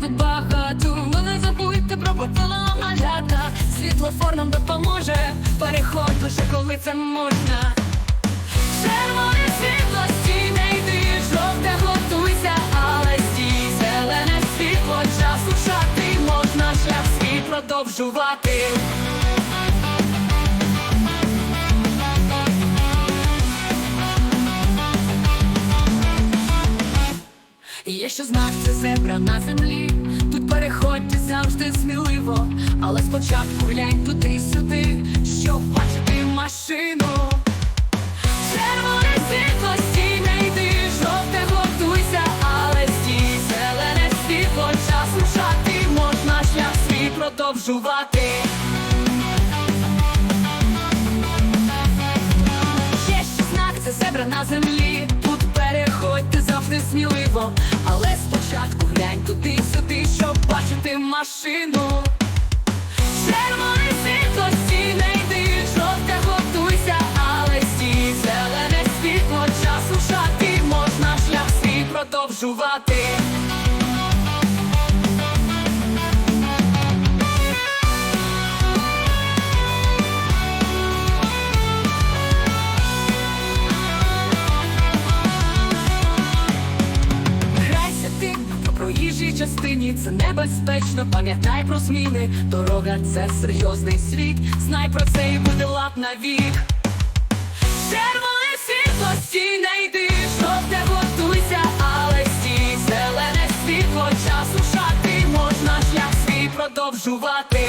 Тут багато, але не забудьте про потолок малята. Світлофор нам допоможе, переходь лише коли це можна. Червоне світло, стій, не йди, жовте готуйся, але стій, зелене світло, час рушати, можна шлях свій продовжувати. Є ще знак, це зебра на землі. Тут переходьте завжди сміливо, але спочатку глянь туди-сюди, щоб бачити машину. Червоне світло, стій, не йди, жовте готуйся, але стій, зелене світло, час рушати, можна шлях свій продовжувати. Сміливо, але спочатку глянь туди-сюди, щоб бачити машину. Червоне світло, стій, не йди, жовте готуйся, але стій, зелене світло, час рушати, можна шлях свій продовжувати. Це небезпечно, пам'ятай про зміни. Дорога це серйозний світ, знай про це і буде лад на вік. Червоне світло, стій, не йди, жовте готуйся, але стій, зелене світло, час шати можна шлях свій продовжувати.